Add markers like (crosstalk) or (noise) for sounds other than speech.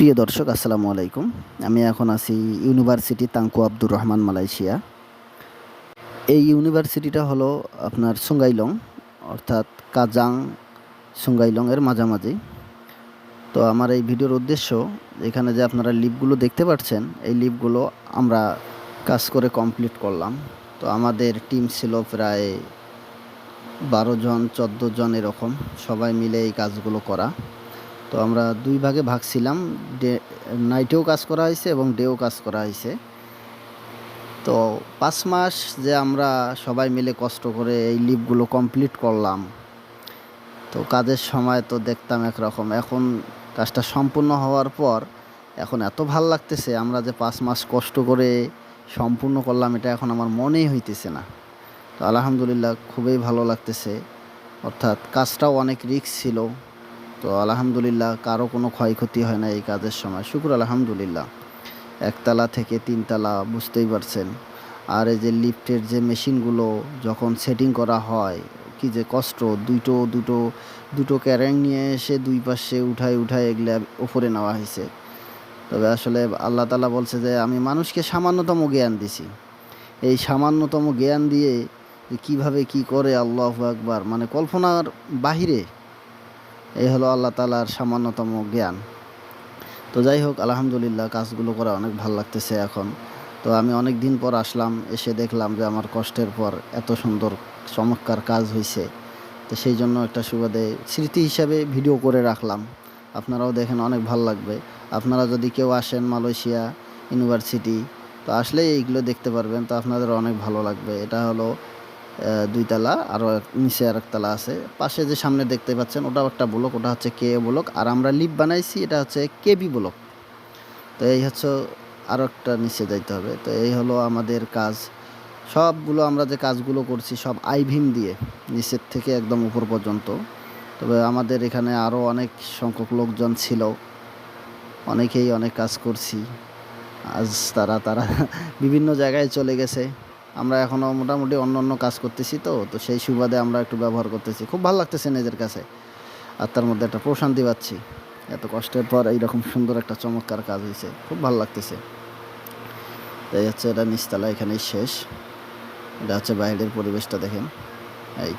প্রিয় দর্শক, আসসালামু আলাইকুম। আমি এখন আছি university Tunku Abdul Rahman, Malaysia. এই ইউনিভার্সিটিটা হলো আপনার সুঙ্গাইলং, অর্থাৎ কাজাং সুঙ্গাইলংয়ের মাঝামাঝি। তো আমার এই ভিডিওর উদ্দেশ্য, এখানে যে আপনারা লিপগুলো দেখতে পাচ্ছেন, এই লিপগুলো আমরা কাজ করে কমপ্লিট করলাম। তো আমাদের টিম ছিল প্রায় বারো জন, চোদ্দ জন এরকম, সবাই মিলে এই কাজগুলো করা। তো আমরা দুই ভাগে ভাগ ছিলাম। ডে নাইটেও কাজ করা হয়েছে এবং ডেও কাজ করা হয়েছে। তো পাঁচ মাস যে আমরা সবাই মিলে কষ্ট করে এই লিপগুলো কমপ্লিট করলাম। তো কাজের সময় তো দেখতাম একরকম। এখন কাজটা সম্পূর্ণ হওয়ার পর এখন এত ভালো লাগতেছে, আমরা যে পাঁচ মাস কষ্ট করে সম্পূর্ণ করলাম, এটা এখন আমার মনেই হইতেছে না। তো আলহামদুলিল্লাহ খুবই ভালো লাগতেছে। অর্থাৎ কাজটাও অনেক রিস্ক ছিল। তো আলহামদুলিল্লাহ কারও কোনো ক্ষয়ক্ষতি হয় না এই কাজের সময়। শুক্র আলহামদুলিল্লাহ। একতলা থেকে তিনতলা বুঝতেই পারছেন। আর এই যে লিফটের যে মেশিনগুলো যখন সেটিং করা হয়, কি যে কষ্ট, দুটো দুটো দুটো ক্যারেং নিয়ে এসে দুই পাশে উঠায় উঠায় এগুলো উপরে নেওয়া হয়েছে। তবে আসলে আল্লাহ তালা বলছে যে, আমি মানুষকে সামান্যতম জ্ঞান দিছি। এই সামান্যতম জ্ঞান দিয়ে কীভাবে কি করে আল্লাহ একবার মানে কল্পনার বাহিরে এই হলো আল্লাহ তালার সামান্যতম জ্ঞান। তো যাই হোক আলহামদুলিল্লাহ কাজগুলো করা অনেক ভালো লাগতেছে এখন। তো আমি অনেক দিন পর আসলাম, এসে দেখলাম যে আমার কষ্টের পর এত সুন্দর, চমৎকার কাজ হয়েছে তো সেই জন্য একটা সুবাদে স্মৃতি হিসাবে ভিডিও করে রাখলাম। আপনারাও দেখেন অনেক ভালো লাগবে। আপনারা যদি কেউ আসেন মালয়েশিয়া ইউনিভার্সিটি, তো আসলেই এইগুলো দেখতে পারবেন, তো আপনাদের অনেক ভালো লাগবে। এটা হলো দুইতলা আরও নিচে আর একতলা আছে। পাশে যে সামনে দেখতে পাচ্ছেন, ওটাও একটা ব্লক, ওটা হচ্ছে কে ব্লক। আর আমরা লিপ বানাইছি, এটা হচ্ছে কেবি ব্লক। তো এই হচ্ছে আরও একটা নিচে যাইতে হবে। তো এই হলো আমাদের কাজ। সবগুলো আমরা যে কাজগুলো করছি, সব আইভিম দিয়ে, নিচের থেকে একদম উপর পর্যন্ত। তবে আমাদের এখানে আরও অনেক সংখ্যক লোকজন ছিল। অনেকেই অনেক কাজ করছি। আজ তারা তারা (laughs) বিভিন্ন জায়গায় চলে গেছে। আমরা এখনও মোটামুটি অন্য অন্য কাজ করতেছি তো তো সেই সুবাদে আমরা একটু ব্যবহার করতেছি। খুব ভালো লাগতেছে নিজের কাছে। আর তার মধ্যে একটা প্রশান্তি পাচ্ছি। এত কষ্টের পর এইরকম সুন্দর একটা চমৎকার কাজ হয়েছে। খুব ভালো লাগতেছে। তাই হচ্ছে এটা নিচতলা এখানেই শেষ। এটা হচ্ছে বাইরের পরিবেশটা দেখেন। এই